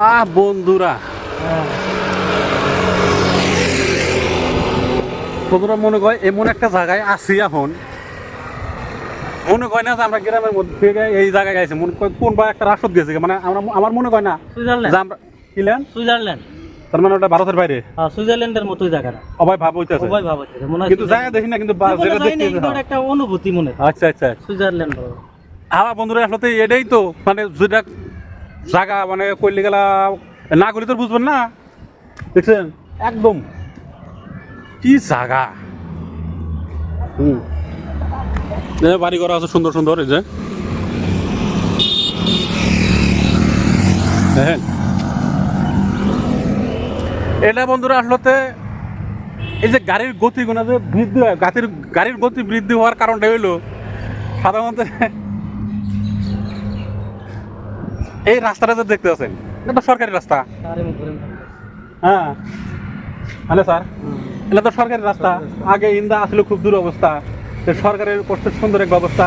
আহ বন্ধুরা। বন্ধুরা মনে কয় এমন একটা জায়গায় আছি এখন। মনে কয় না যে আমরা গ্রামের মধ্যে এই জায়গায় গেছি। মনে কয় কোন বা একটা রাষ্ট্র গেছে মানে আমরা আমার মনে কয় না সুইজারল্যান্ড। Kylian Switzerland. তার মানে ওটা ভারতের বাইরে? হ্যাঁ সুইজারল্যান্ডের মতোই জায়গাটা। অবাই ভাব হইতেছে। ভাবে মনে হয় কিন্তু জায়গা দেখি না কিন্তু যেটা দেখতে একটা অনুভূতি মনে হয়। আচ্ছা আচ্ছা। সুইজারল্যান্ড। আমার বন্ধুরা আসলে এটাই তো। মানে যেটা জায়গা মানে করলে গেলা, না করলে তো বুঝবেন না। দেখছেন? একদম। কি জায়গা হুম। বাড়ি করা আছে সুন্দর সুন্দর, এই যে। দেখেন। এটা বন্ধুরা আসলে এই যে গাড়ির গতি যে বৃদ্ধি গাড়ির গাড়ির গতি বৃদ্ধি হওয়ার কারণটা হইল, সাধারণত এই রাস্তাটা যে দেখতে আছেন এটা তো সরকারি রাস্তা। হ্যাঁ। Hello sir. এটা তো সরকারি রাস্তা। আগে ইন্দা আসলে খুব দূর অবস্থা। সরকারের করতে সুন্দর এক ব্যবস্থা।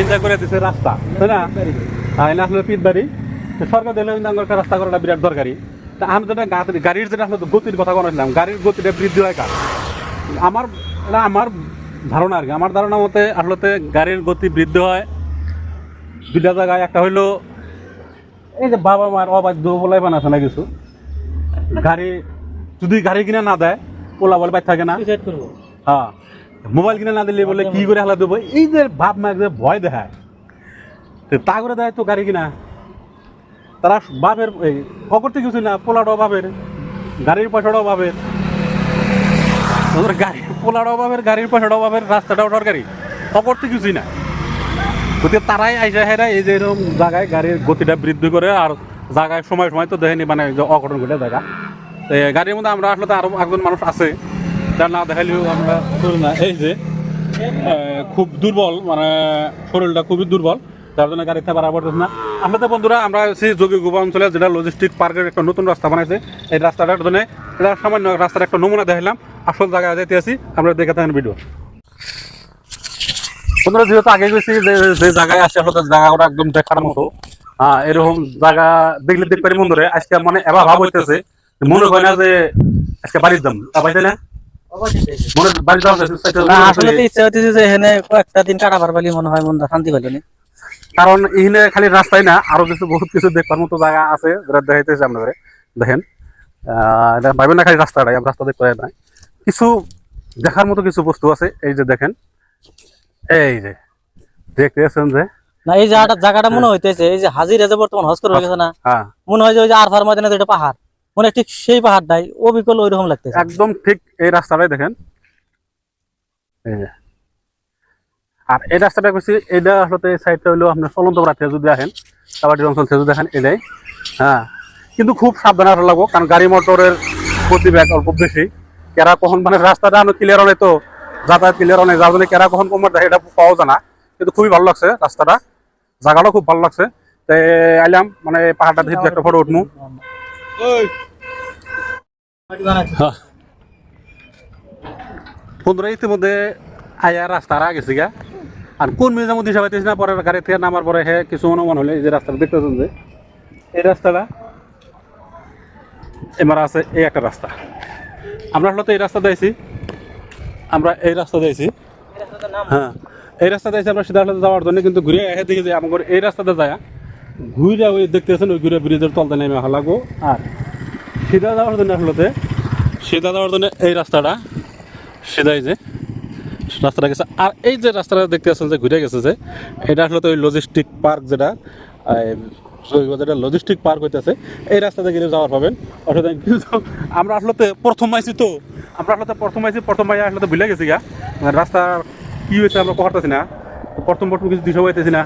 ইন্দা করে দিছে রাস্তা তাই না? এটা আসলে পিঠবাড়ি। তো সরকার দিলে ইন্দা রাস্তা করাটা বিরাট দরকারি। তা আমি যেটা গাড়ির যেটা আসলে গতির কথা বলেছিলাম গাড়ির গতিটা বৃদ্ধি হয় কার? আমার এটা আমার ধারণা আর কি। আমার ধারণা মতে আসলে গাড়ির গতি বৃদ্ধি হয়। দুইটা জায়গায় একটা হইল এই যে বাবা মার অবাধ্য বলাই বানাচ্ছে না কিছু? গাড়ি যদি গাড়ি কিনে না দেয় ওলা বলে বাইর থাকে না। হ্যাঁ। মোবাইল কিনে না দিলে বলে কি করে হালা দেবো? এই যে বাপ মা যে ভয় দেখায়। তা করে দেয় তো গাড়ি কিনা। তারা বাপের এই অকর্তে কিছু না পোলাটাও বাপের গাড়ির পয়সাটাও বাপের গাড়ি পোলাটাও বাপের গাড়ির পয়সাটাও বাপের রাস্তাটাও দরকারি অকর্তে কিছুই না। গতিকে তারাই আইসা হেরা এই যে এরকম জায়গায় গাড়ির গতিটা বৃদ্ধি করে আর জায়গায় সময় সময় তো দেখেনি মানে অঘটন ঘটে জায়গা তো গাড়ির মধ্যে আমরা আসলে তো আরও একজন মানুষ আছে যার না দেখালেও আমরা চলি না এই যে খুব দুর্বল মানে শরীরটা খুবই দুর্বল যার জন্য গাড়িতে বাড়া না আমরা তো বন্ধুরা, আমরা আছি যোগী গোবা অঞ্চলে, যেটা লজিস্টিক পার্কের একটা নতুন রাস্তা বানাইছে। এই রাস্তাটার জন্য এটা সামান্য রাস্তার একটা নমুনা দেখালাম আসল জায়গায় যেতে আছি, আমরা দেখে থাকেন ভিডিও বন্ধুরা যেহেতু আগে গেছি যে যে জায়গায় আসে আসলে জায়গাটা একদম দেখার মতো। হ্যাঁ এরকম জায়গা দেখলে দেখতে পারি মনে আজকে মানে এবার ভাব হইতেছে মনে হয় না যে আজকে বাড়ির দাম পাইছে না? মনে বাড়ির দাম আসলে ইচ্ছা হচ্ছে যে এখানে কয়েকটা দিন কাটাবার পালি মনে হয় মনটা শান্তি পাইল নি। কারণ এখানে খালি রাস্তায় না আরও কিছু বহুত কিছু দেখবার মতো জায়গা আছে যেটা দেখাইতেছে আপনাদের। দেখেন ভাবেন না খালি রাস্তাটাই রাস্তা দেখতে পাই না। কিছু দেখার মতো কিছু বস্তু আছে এই যে দেখেন এই যে দেখতেছেন যে? না এই জায়গাটা জায়গাটা মনে হইতেছে এই যে হাজিরা যে বর্তমান হজ করে গেছে না হ্যাঁ। মনে হয় যে ওই যে আরফার ময়দানে যেটা পাহাড় মনে ঠিক সেই পাহাড়টাই অবিকল ওই রকম লাগতেছে। একদম ঠিক এই রাস্তাটাই দেখেন। এই যে। আর এই রাস্তাটা করছি এটা আসলে সাইডটা হলো আপনার চলন্ত রাতে যদি আসেন কাবাডি অঞ্চল থেকে যদি দেখেন এটাই। হ্যাঁ কিন্তু খুব সাবধানে আসা লাগবো কারণ গাড়ি মোটরের গতিবেগ অল্প বেশি। কেরা কখন মানে রাস্তাটা আমি ক্লিয়ার অনেক তো যাতায়াত ক্লিয়ার অনেক যার জন্য কেরা কখন কমার দেখে এটা পাওয়া যায় না। কিন্তু খুবই ভালো লাগছে রাস্তাটা। জায়গাটাও খুব ভালো লাগছে। তাই আইলাম মানে পাহাড়টা ধরে একটা ফটো উঠমু। হ্যাঁ। বন্ধুরা ইতিমধ্যে আয়া রাস্তার আগে গা। আর কোন মেয়ের মধ্যে হিসাবে না পরে গাড়ি থেকে নামার পরে হে কিছু অনুমান হলে এই যে রাস্তাটা দেখতেছেন যে, এই রাস্তাটা এবার আছে এই একটা রাস্তা। আমরা হলো তো এই রাস্তা দিয়েছি আমরা এই রাস্তা দিয়েছি হ্যাঁ এই রাস্তা দিয়েছি আমরা সিদ্ধার্থ যাওয়ার জন্য, কিন্তু ঘুরে এসে দেখি যে আমাদের এই রাস্তাতে যায়। ঘুরে ওই দেখতেছেন, ওই ঘুরে ব্রিজের তলতে নেমে লাগবো। আর সিধা যাওয়ার জন্য আসলে সিধা যাওয়ার জন্য এই রাস্তাটা সিধাই যে, রাস্তাটা গেছে। আর এই যে রাস্তাটা দেখতে আছেন যে ঘুরে গেছে যে, এটা আসলে তো ওই লজিস্টিক পার্ক যেটা যেটা লজিস্টিক পার্ক হইতেছে, এই রাস্তাতে গেলে যাওয়ার পাবেন। অর্থাৎ কিন্তু আমরা আসলে প্রথম আইছি তো, আমরা আসলে প্রথম আইছি, প্রথম আইয়া আসলে ভুলে গেছি গা। মানে রাস্তা কি হয়েছে আমরা করতেছি না। প্রথম প্রথম কিছু দিশা পাইতেছি না।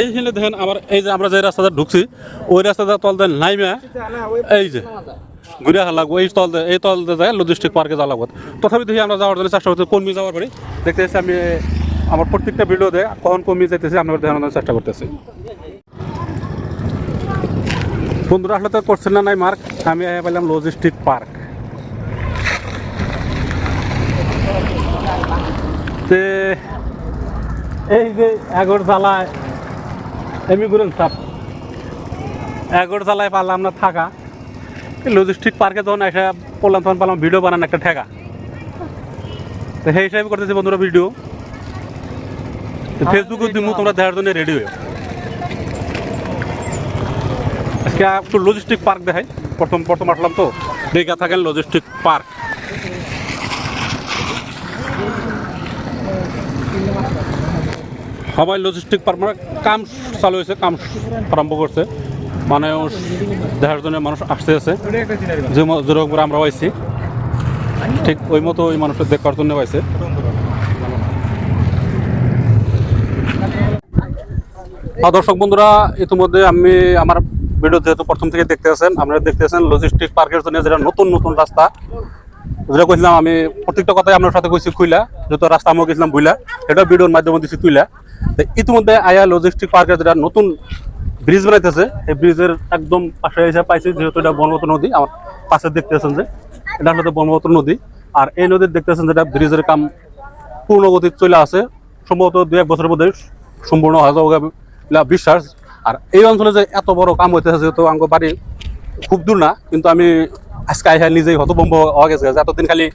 এই দেখেন আমার এই যে আমরা যে রাস্তাটা ঢুকছি, ওই রাস্তাটা তল দেন নাইমা, এই যে ঘুরে আসা লাগবো, এই তল এই তল যায় লজিস্টিক পার্কে যাওয়া লাগবো। তথাপি দেখি আমরা যাওয়ার জন্য চেষ্টা করতে কর্মী যাওয়ার পরে। দেখতে আমি আমার প্রত্যেকটা ভিডিওতে কখন কর্মী যাইতেছি, আপনাদের দেখানোর চেষ্টা করতেছি। বন্ধুরা, আসলে তো করছেন না নাই মার্ক, আমি পেলাম লজিস্টিক পার্ক এই যে এগর জ্বালায় এমনি করেন সাপ এগারো চালায় পারলাম না থাকা। লজিস্টিক পার্কে যখন এসে পড়লাম, তখন পারলাম ভিডিও বানান একটা ঠেকা। তো সেই হিসাবে করতেছি বন্ধুরা ভিডিও ফেসবুকে দিমু তোমরা দেখার জন্য রেডি হয়ে আজকে একটু লজিস্টিক পার্ক দেখাই। প্রথম প্রথম আসলাম তো। দেখা থাকেন লজিস্টিক পার্ক সবাই লজিস্টিক পার্ক মানে কাম চালু হয়েছে কাম আরম্ভ করছে। মানে দেখার জন্য মানুষ আসতে আছে। যেরকম আমরা পাইছি। ঠিক ওই মতো ওই মানুষের দেখার জন্য পাইছে। দর্শক বন্ধুরা, ইতিমধ্যে আমি আমার ভিডিও যেহেতু প্রথম থেকে দেখতে আছেন, আপনারা দেখতে আছেন লজিস্টিক পার্কের জন্য যেটা নতুন নতুন রাস্তা। যেটা কইছিলাম আমি প্রত্যেকটা কথাই আপনার সাথে কইছি খুইলা যত রাস্তা আমি গেছিলাম বুইলা এটা ভিডিওর মাধ্যমে দিছি তুইলা। তো ইতিমধ্যে আয়া লজিস্টিক পার্কের যেটা নতুন ব্রিজ বানাইতেছে, এই ব্রিজের একদম পাশে এসে পাইছি, যেহেতু এটা ব্রহ্মপুত্র নদী, আমার পাশে দেখতেছেন যে, এটা আসলে ব্রহ্মপুত্র নদী। আর এই নদীর দেখতেছেন যেটা ব্রিজের কাম পূর্ণ গতিতে চলে আছে সম্ভবত দু এক বছরের মধ্যে সম্পূর্ণ হয়ে যাবে। বিশ্বাস, আর এই অঞ্চলে যে এত বড় কাম হইতেছে, যেহেতু আমার বাড়ি খুব দূর না, কিন্তু আমি আজকে আইসা নিজেই হতভম্ব হওয়া গেছে। এতদিন খালি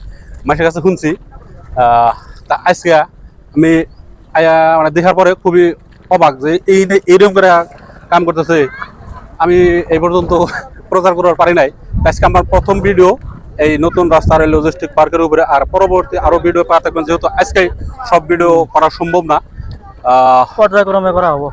মাসের কাছে শুনছি তা আজকে আমি আয়া মানে দেখার পরে খুবই অবাক যে এই এইরকম করে কাম করতেছে, আমি এই পর্যন্ত প্রচার করার পারি নাই। আজকে আমার প্রথম ভিডিও এই নতুন রাস্তার লজিস্টিক পার্কের উপরে, আর পরবর্তী আরও ভিডিও পাওয়া থাকবেন যেহেতু আজকে সব ভিডিও করা সম্ভব না। পর্যায়ক্রমে করা হব।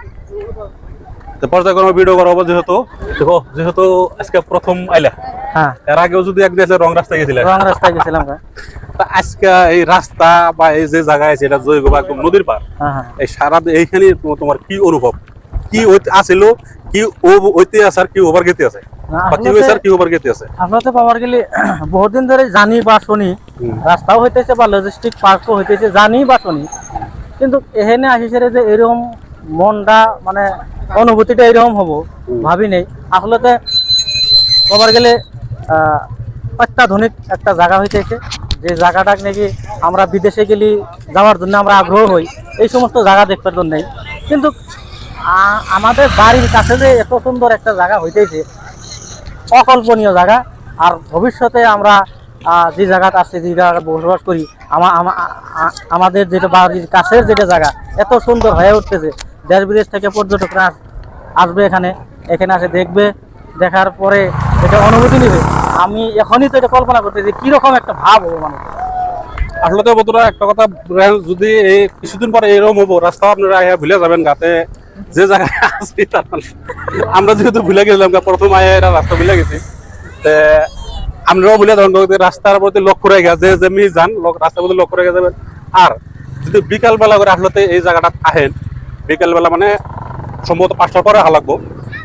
তো পর্যায়ক্রমে ভিডিও করা হবে যেহেতু। দেখো যেহেতু আজকে প্রথম আইলা। হ্যাঁ। এর আগেও যদি একদিন রং রাস্তায় গেছিলেন রং রাস্তায় গেছিলাম তা আজকে এই রাস্তা বা এই যে জায়গায় আছে এটা জৈব বা একদম নদীর পার হ্যাঁ হ্যাঁ। এই সারা এইখানে তোমার- কি অনুভব? কি আছিল? কি ও হইতে আছে? আর কি ওভার গেতে আছে? বহুদিন ধরে জানি বা শুনি। রাস্তাও হইতেছে বা লজিস্টিক পার্কও হইতেছে জানি বা শুনি। কিন্তু এখানে আসিছে যে এরকম মনটা মানে অনুভূতিটা এরকম হব ভাবি নেই। আসলতে কবার গেলে অত্যাধুনিক একটা জায়গা হইতেছে যে জায়গাটা নাকি আমরা বিদেশে গেলে যাওয়ার জন্য আমরা আগ্রহ হই এই সমস্ত জায়গা দেখবার জন্য। কিন্তু আমাদের বাড়ির কাছে যে এত সুন্দর একটা জায়গা হইতেছে অকল্পনীয় জায়গা আর ভবিষ্যতে আমরা যে জায়গাটা আছে যে জায়গাটা বসবাস করি আমাদের যেটা বাড়ির কাছের যেটা জায়গা এত সুন্দর হয়ে উঠতেছে। দেশ বিদেশ থেকে পর্যটকরা আসবে এখানে। এখানে আসে দেখবে, দেখার পরে এটা অনুভূতি নেবে। আমি এখনই তো এটা কল্পনা করতেছি কীরকম একটা ভাব হবে মানুষ আসলে তো বন্ধুরা, একটা কথা যদি এই কিছুদিন পরে এরকম হব, রাস্তা আপনারা ভুলে যাবেন গাতে। যে জায়গায় আছি তার মানে। আমরা যেহেতু ভুলে গেছিলাম প্রথম আয়া এরা রাস্তা ভুলে গেছি। তে আপনারাও ভুলে যাবেন রাস্তার প্রতি লক্ষ্য রেখে যে যেমনি যান রাস্তার প্রতি লক্ষ্য রেখে যাবেন। আর যদি বিকালবেলা করে আসলে এই জায়গাটা আহেন বিকাল বেলা মানে সম্ভবত পাঁচটার পরে আহা লাগবো।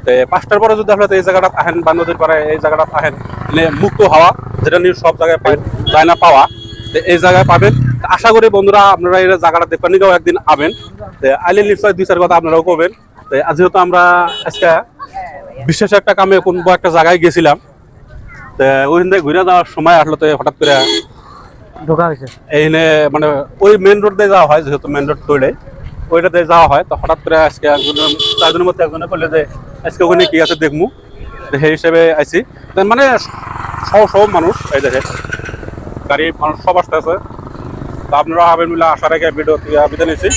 তে পাঁচটার পরে যদি আসলে এই জায়গাটা আহেন বা নদীর পারে এই জায়গাটা আহেন মানে মুক্ত হাওয়া যেটা নিয়ে সব জায়গায় পায় যায় না পাওয়া তো এই জায়গায় পাবেন। আশা করি বন্ধুরা আপনারা এই জায়গাটা দেখবেন নিকেও একদিন আবেন। তো আইলে নিশ্চয় দুই চার কথা আপনারাও করবেন যেহেতু আমরা আজকে বিশেষ একটা কামে কোনবো একটা জায়গায় গেছিলাম তো ওইখান থেকে ঘুরে যাওয়ার সময় আসলে তো হঠাৎ করে ঢোকা হয়েছে। এইখানে মানে ওই মেন রোড দিয়ে যাওয়া হয় যেহেতু মেন রোড তৈরি। ওইটাতে যাওয়া হয়, তো হঠাৎ করে আজকে একজনের চারজনের মধ্যে একজনে বললে যে, আজকে ওখানে কি আছে দেখব সেই হিসেবে আইছি। মানে সব সব মানুষ এই দেখে গাড়ি মানুষ সব আসতে আছে তো আপনারা হাবেন মিলে আসার আগে ভিডিও বিদায় নিচ্ছি